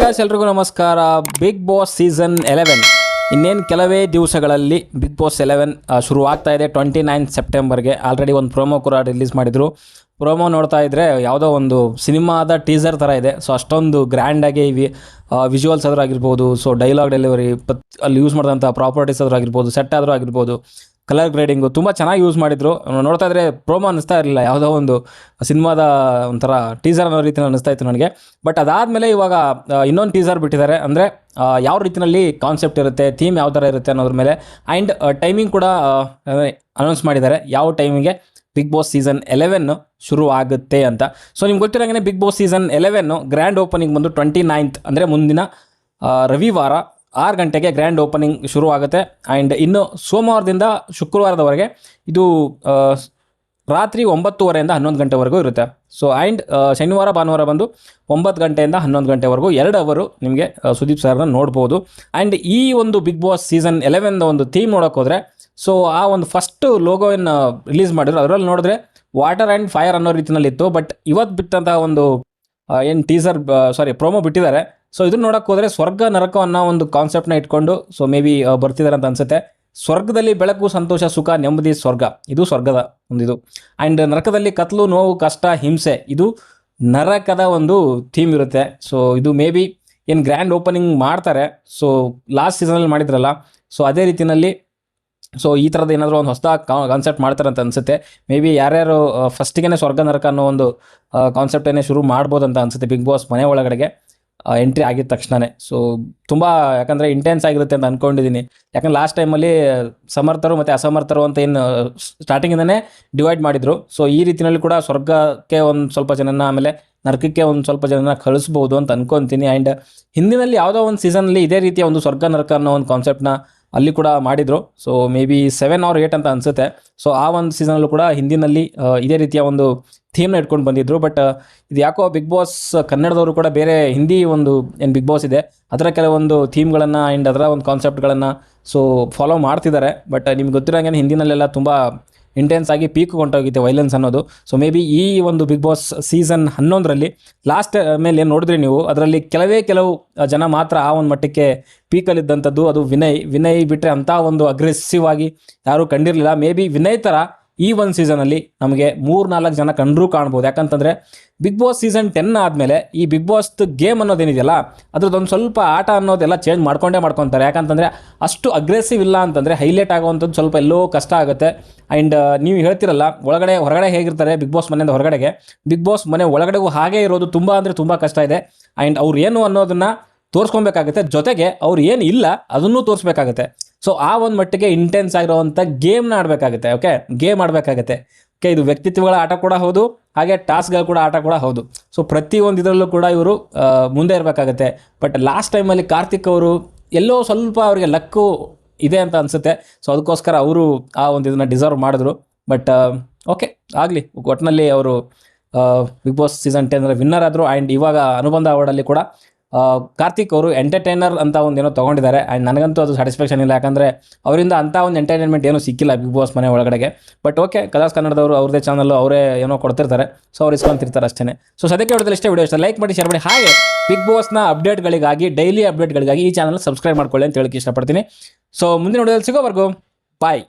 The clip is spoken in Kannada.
ಗಾಯ್ಸ್ ಎಲ್ರಿಗೂ ನಮಸ್ಕಾರ. ಬಿಗ್ ಬಾಸ್ ಸೀಸನ್ ಎಲೆವೆನ್ ಇನ್ನೇನು ಕೆಲವೇ ದಿವಸಗಳಲ್ಲಿ ಬಿಗ್ ಬಾಸ್ ಎಲೆವೆನ್ ಶುರು ಆಗ್ತಾ ಇದೆ. ಟ್ವೆಂಟಿ ನೈನ್ ಸೆಪ್ಟೆಂಬರ್ಗೆ ಆಲ್ರೆಡಿ ಒಂದು ಪ್ರೋಮೋ ಕೂಡ ರಿಲೀಸ್ ಮಾಡಿದರು. ಪ್ರೋಮೋ ನೋಡ್ತಾ ಇದ್ದರೆ ಯಾವುದೋ ಒಂದು ಸಿನಿಮಾದ ಟೀಸರ್ ಥರ ಇದೆ. ಸೊ ಅಷ್ಟೊಂದು ಗ್ರ್ಯಾಂಡಾಗಿ ವಿ ವಿಜುವಲ್ಸ್ ಆದರೂ ಆಗಿರ್ಬೋದು. ಸೊ ಡೈಲಾಗ್ ಡೆಲಿವರಿ ಪತ್, ಅಲ್ಲಿ ಯೂಸ್ ಮಾಡಿದಂಥ ಪ್ರಾಪರ್ಟೀಸ್ ಆದರೂ ಆಗಿರ್ಬೋದು ಸೆಟ್ ಆದರೂ ಆಗಿರ್ಬೋದು. ಕಲರ್ ಗ್ರೇಡಿಂಗು ತುಂಬ ಚೆನ್ನಾಗಿ ಯೂಸ್ ಮಾಡಿದ್ರು. ನೋಡ್ತಾ ಇದ್ರೆ ಪ್ರೋಮೋ ಅನ್ನಿಸ್ತಾ ಇರಲಿಲ್ಲ, ಯಾವುದೋ ಒಂದು ಸಿನಿಮಾದ ಒಂಥರ ಟೀಸರ್ ಅನ್ನೋ ರೀತಿ ಅನ್ನಿಸ್ತಾ ಇತ್ತು ನನಗೆ. ಬಟ್ ಅದಾದಮೇಲೆ ಇವಾಗ ಇನ್ನೊಂದು ಟೀಸರ್ ಬಿಟ್ಟಿದ್ದಾರೆ. ಅಂದರೆ ಯಾವ ರೀತಿಯಲ್ಲಿ ಕಾನ್ಸೆಪ್ಟ್ ಇರುತ್ತೆ ಥೀಮ್ ಯಾವ ಥರ ಇರುತ್ತೆ ಅನ್ನೋದ್ರ ಮೇಲೆ ಆ್ಯಂಡ್ ಟೈಮಿಂಗ್ ಕೂಡ ಅನೌನ್ಸ್ ಮಾಡಿದ್ದಾರೆ. ಯಾವ ಟೈಮಿಗೆ ಬಿಗ್ ಬಾಸ್ ಸೀಸನ್ ಎಲೆವೆನ್ನು ಶುರು ಆಗುತ್ತೆ ಅಂತ. ಸೊ ನಿಮ್ಗೆ ಗೊತ್ತಿರೋಂಗೆ big boss season eleven grand opening ಬಂದು ಟ್ವೆಂಟಿ ನೈನ್ತ್ ಅಂದರೆ ಮುಂದಿನ ರವಿವಾರ. ಆರು ಗಂಟೆಗೆ ಗ್ರ್ಯಾಂಡ್ ಓಪನಿಂಗ್ ಶುರು ಆಗುತ್ತೆ ಆ್ಯಂಡ್ ಇನ್ನು ಸೋಮವಾರದಿಂದ ಶುಕ್ರವಾರದವರೆಗೆ ಇದು ರಾತ್ರಿ ಒಂಬತ್ತುವರೆಯಿಂದ ಹನ್ನೊಂದು ಗಂಟೆವರೆಗೂ ಇರುತ್ತೆ. ಸೊ ಆ್ಯಂಡ್ ಶನಿವಾರ, ಭಾನುವಾರ ಬಂದು ಒಂಬತ್ತು ಗಂಟೆಯಿಂದ ಹನ್ನೊಂದು ಗಂಟೆವರೆಗೂ ಎರಡು ಅವರು ನಿಮಗೆ ಸುದೀಪ್ ಸರ್ನ ನೋಡ್ಬೋದು. ಆ್ಯಂಡ್ ಈ ಒಂದು ಬಿಗ್ ಬಾಸ್ ಸೀಸನ್ ಎಲೆವೆನ್ ಒಂದು ಥೀಮ್ ನೋಡೋಕ್ಕೋದ್ರೆ ಸೊ ಆ ಒಂದು ಫಸ್ಟ್ ಲೋಗೋವನ್ನು ರಿಲೀಸ್ ಮಾಡಿದ್ರು. ಅದರಲ್ಲಿ ನೋಡಿದ್ರೆ ವಾಟರ್ ಆ್ಯಂಡ್ ಫೈರ್ ಅನ್ನೋ ರೀತಿಯಲ್ಲಿತ್ತು ಬಟ್ ಇವತ್ತು ಬಿಟ್ಟಂತಹ ಒಂದು ಏನು ಟೀಸರ್ ಸಾರಿ ಪ್ರೋಮೋ ಬಿಟ್ಟಿದ್ದಾರೆ. ಸೊ ಇದನ್ನ ನೋಡಕ್ಕೆ ಹೋದರೆ ಸ್ವರ್ಗ ನರಕ ಅನ್ನೋ ಒಂದು ಕಾನ್ಸೆಪ್ಟ್ನ ಇಟ್ಕೊಂಡು ಸೊ ಮೇ ಬಿ ಬರ್ತಿದ್ದಾರೆ ಅಂತ ಅನ್ಸುತ್ತೆ. ಸ್ವರ್ಗದಲ್ಲಿ ಬೆಳಕು, ಸಂತೋಷ, ಸುಖ, ನೆಮ್ಮದಿ, ಸ್ವರ್ಗ. ಇದು ಸ್ವರ್ಗದ ಒಂದು ಇದು. ಆ್ಯಂಡ್ ನರಕದಲ್ಲಿ ಕತ್ಲು, ನೋವು, ಕಷ್ಟ, ಹಿಂಸೆ, ಇದು ನರಕದ ಒಂದು ಥೀಮ್ ಇರುತ್ತೆ. ಸೊ ಇದು ಮೇ ಬಿ ಏನು ಗ್ರ್ಯಾಂಡ್ ಓಪನಿಂಗ್ ಮಾಡ್ತಾರೆ. ಸೊ ಲಾಸ್ಟ್ ಸೀಸನಲ್ಲಿ ಮಾಡಿದ್ರಲ್ಲ. ಸೊ ಅದೇ ರೀತಿಯಲ್ಲಿ ಸೊ ಈ ಥರದ ಏನಾದರೂ ಒಂದು ಹೊಸದ ಕಾನ್ಸೆಪ್ಟ್ ಮಾಡ್ತಾರೆ ಅಂತ ಅನಿಸುತ್ತೆ. ಮೇ ಬಿ ಯಾರ್ಯಾರು ಫಸ್ಟಿಗೆ ಸ್ವರ್ಗ ನರಕ ಅನ್ನೋ ಒಂದು ಕಾನ್ಸೆಪ್ಟನ್ನೇ ಶುರು ಮಾಡ್ಬೋದು ಅಂತ ಅನಿಸುತ್ತೆ ಬಿಗ್ ಬಾಸ್ ಮನೆ ಒಳಗಡೆಗೆ ಎಂಟ್ರಿ ಆಗಿದ ತಕ್ಷಣವೇ ಸೊ ತುಂಬ, ಯಾಕಂದರೆ ಇಂಟೆನ್ಸ್ ಆಗಿರುತ್ತೆ ಅಂತ ಅಂದ್ಕೊಂಡಿದ್ದೀನಿ ಯಾಕಂದ್ರೆ ಲಾಸ್ಟ್ ಟೈಮಲ್ಲಿ ಸಮರ್ಥರು ಮತ್ತು ಅಸಮರ್ಥರು ಅಂತ ಏನು ಸ್ಟಾರ್ಟಿಂಗಿಂದನೇ ಡಿವೈಡ್ ಮಾಡಿದರು. ಸೊ ಈ ರೀತಿಯಲ್ಲಿ ಕೂಡ ಸ್ವರ್ಗಕ್ಕೆ ಒಂದು ಸ್ವಲ್ಪ ಜನನ ಆಮೇಲೆ ನರಕಕ್ಕೆ ಒಂದು ಸ್ವಲ್ಪ ಜನನ ಕಳಿಸ್ಬೋದು ಅಂತ ಅಂದ್ಕೊತೀನಿ ಆ್ಯಂಡ್ ಹಿಂದಿನಲ್ಲಿ ಯಾವುದೋ ಒಂದು ಸೀಸನಲ್ಲಿ ಇದೇ ರೀತಿಯ ಒಂದು ಸ್ವರ್ಗ ನರಕ ಅನ್ನೋ ಒಂದು ಕಾನ್ಸೆಪ್ಟ್ನ ಅಲ್ಲಿ ಕೂಡ ಮಾಡಿದರು. So maybe seven or eight ಅಂತ ಅನಿಸುತ್ತೆ. ಸೊ ಆ ಒಂದು ಸೀಸನಲ್ಲೂ ಕೂಡ ಹಿಂದಿನಲ್ಲಿ ಇದೇ ರೀತಿಯ ಒಂದು ಥೀಮ್ನ ಇಟ್ಕೊಂಡು ಬಂದಿದ್ದರು ಬಟ್ ಇದು ಯಾಕೋ ಬಿಗ್ ಬಾಸ್ ಕನ್ನಡದವರು ಕೂಡ ಬೇರೆ ಹಿಂದಿ ಒಂದು ಏನು ಬಿಗ್ ಬಾಸ್ ಇದೆ, ಅದರ ಕೆಲವೊಂದು ಥೀಮ್ಗಳನ್ನು ಆ್ಯಂಡ್ ಅದರ ಒಂದು ಕಾನ್ಸೆಪ್ಟ್ಗಳನ್ನು ಸೊ ಫಾಲೋ ಮಾಡ್ತಿದ್ದಾರೆ. ಬಟ್ ನಿಮ್ಗೆ ಗೊತ್ತಿರೋಂಗೆ ಹಿಂದಿನಲ್ಲೆಲ್ಲ ತುಂಬ ಇಂಟೆನ್ಸ್ ಆಗಿ ಪೀಕ್ ಹೊಂಟೋಗಿದೆ ವೈಲೆನ್ಸ್ ಅನ್ನೋದು. ಸೊ ಮೇ ಬಿ ಈ ಒಂದು ಬಿಗ್ ಬಾಸ್ ಸೀಸನ್ ಹನ್ನೊಂದರಲ್ಲಿ ಲಾಸ್ಟ್ ಮೇಲೆ ನೋಡಿದ್ರಿ ನೀವು, ಅದರಲ್ಲಿ ಕೆಲವೇ ಕೆಲವು ಜನ ಮಾತ್ರ ಆ ಒಂದು ಮಟ್ಟಕ್ಕೆ ಪೀಕಲ್ಲಿದ್ದಂಥದ್ದು ಅದು ವಿನಯ್ ವಿನಯ್ ಬಿಟ್ಟರೆ ಅಂಥ ಒಂದು ಅಗ್ರೆಸಿವ್ ಆಗಿ ಯಾರೂ ಕಂಡಿರಲಿಲ್ಲ. ಮೇ ಬಿ ವಿನಯ್ ಥರ ಈ ಒಂದು ಸೀಸನಲ್ಲಿ ನಮಗೆ ಮೂರು ನಾಲ್ಕು ಜನ ಕಂಡರೂ ಕಾಣ್ಬೋದು. ಯಾಕಂತಂದರೆ ಬಿಗ್ ಬಾಸ್ ಸೀಸನ್ ಟೆನ್ ಆದಮೇಲೆ ಈ ಬಿಗ್ ಬಾಸ್ ಗೇಮ್ ಅನ್ನೋದೇನಿದೆಯಲ್ಲ ಅದ್ರದ್ದೊಂದು ಸ್ವಲ್ಪ ಆಟ ಅನ್ನೋದೆಲ್ಲ ಚೇಂಜ್ ಮಾಡ್ಕೊಂಡೇ ಮಾಡ್ಕೊತಾರೆ. ಯಾಕಂತಂದರೆ ಅಷ್ಟು ಅಗ್ರೆಸಿವ್ ಇಲ್ಲ ಅಂತಂದರೆ ಹೈಲೈಟ್ ಆಗುವಂಥದ್ದು ಸ್ವಲ್ಪ ಎಲ್ಲೋ ಕಷ್ಟ ಆಗುತ್ತೆ. ಆ್ಯಂಡ್ ನೀವು ಹೇಳ್ತಿರಲ್ಲ, ಒಳಗಡೆ, ಹೊರಗಡೆ ಹೇಗಿರ್ತಾರೆ ಬಿಗ್ ಬಾಸ್ ಮನೆಯಿಂದ ಹೊರಗಡೆಗೆ? ಬಿಗ್ ಬಾಸ್ ಮನೆ ಒಳಗಡೆಗೂ ಹಾಗೆ ಇರೋದು ತುಂಬ ಅಂದರೆ ತುಂಬ ಕಷ್ಟ ಇದೆ. ಆ್ಯಂಡ್ ಅವ್ರು ಏನು ಅನ್ನೋದನ್ನು ತೋರಿಸ್ಕೊಬೇಕಾಗುತ್ತೆ. ಜೊತೆಗೆ ಅವ್ರು ಏನು ಇಲ್ಲ, ಅದನ್ನೂ ತೋರಿಸ್ಬೇಕಾಗುತ್ತೆ. ಸೊ ಆ ಒಂದು ಮಟ್ಟಿಗೆ ಇಂಟೆನ್ಸ್ ಆಗಿರೋವಂಥ ಗೇಮ್ನ ಆಡಬೇಕಾಗುತ್ತೆ ಓಕೆ ಗೇಮ್ ಆಡಬೇಕಾಗುತ್ತೆ. ಓಕೆ ಇದು ವ್ಯಕ್ತಿತ್ವಗಳ ಆಟ ಕೂಡ ಹೌದು, ಹಾಗೆ ಟಾಸ್ಕ್ಗಳು ಕೂಡ ಆಟ ಕೂಡ ಹೌದು. ಸೊ ಪ್ರತಿಯೊಂದು ಇದರಲ್ಲೂ ಕೂಡ ಇವರು ಮುಂದೆ ಇರಬೇಕಾಗುತ್ತೆ. ಬಟ್ ಲಾಸ್ಟ್ ಟೈಮಲ್ಲಿ ಕಾರ್ತಿಕ್ ಅವರು ಎಲ್ಲೋ ಸ್ವಲ್ಪ ಅವರಿಗೆ ಲಕ್ಕು ಇದೆ ಅಂತ ಅನಿಸುತ್ತೆ. ಸೊ ಅದಕ್ಕೋಸ್ಕರ ಅವರು ಆ ಒಂದು ಇದನ್ನು ಡಿಸರ್ವ್ ಮಾಡಿದ್ರು. ಬಟ್ ಓಕೆ ಆಗಲಿ. ಒಟ್ಟಿನಲ್ಲಿ ಅವರು big boss season ten winner ಆದರು ಆ್ಯಂಡ್ ಇವಾಗ ಅನುಬಂಧ ಅವಾರ್ಡಲ್ಲಿ ಕೂಡ ಕಾರ್ತಿಕ್ ಅವರು ಎಂಟರ್ಟೈನರ್ ಅಂತ ಒಂದೇನೋ ತೊಗೊಂಡಿದ್ದಾರೆ. ಆ್ಯಂಡ್ ನನಗಂತೂ ಅದು ಸ್ಯಾಟಿಸ್ಫ್ಯಾಕ್ಷನ್ ಇಲ್ಲ. ಯಾಕಂದರೆ ಅವರಿಂದ ಅಂಥ ಒಂದು ಎಂಟರ್ಟೈನ್ಮೆಂಟ್ ಏನೂ ಸಿಕ್ಕಿಲ್ಲ ಬಿಗ್ ಬಾಸ್ ಮನೆ ಒಳಗಡೆಗೆ. ಬಟ್ ಓಕೆ ಕಲಾಸ್ ಕನ್ನಡದವರು ಅವ್ರದೇ ಚಾನಲ್ ಅವರೇ ಏನೋ ಕೊಡ್ತಿರ್ತಾರೆ. ಸೊ ಅವ್ರು ಇಸ್ಕೊಂತಿರ್ತಾರೆ ಅಷ್ಟೇ ಸೊ ಸದ್ಯಕ್ಕೆ ಹೊಡೆದಲ್ಲಿ ಇಷ್ಟೇ ವಿಡಿಯೋ ಇಷ್ಟ. ಲೈಕ್ ಮಾಡಿ ಶೇರ್ ಮಾಡಿ. ಹಾಗೆ ಬಿಗ್ ಬಾಸ್ನ ಅಪ್ಡೇಟ್ಗಳಿಗಾಗಿ ಡೈಲಿ ಅಪ್ಡೇಟ್ಗಳಿಗಾಗಿ ಈ ಚಾನಲ್ ಸಬ್ಸ್ಕ್ರೈಬ್ ಮಾಡ್ಕೊಳ್ಳಿ ಅಂತ ಹೇಳಕ್ಕೆ ಇಷ್ಟಪಡ್ತೀನಿ. ಸೊ ಮುಂದಿನ ವಿಡಿಯೋದಲ್ಲಿ ಸಿಗೋವರೆಗೂ ಬಾಯ್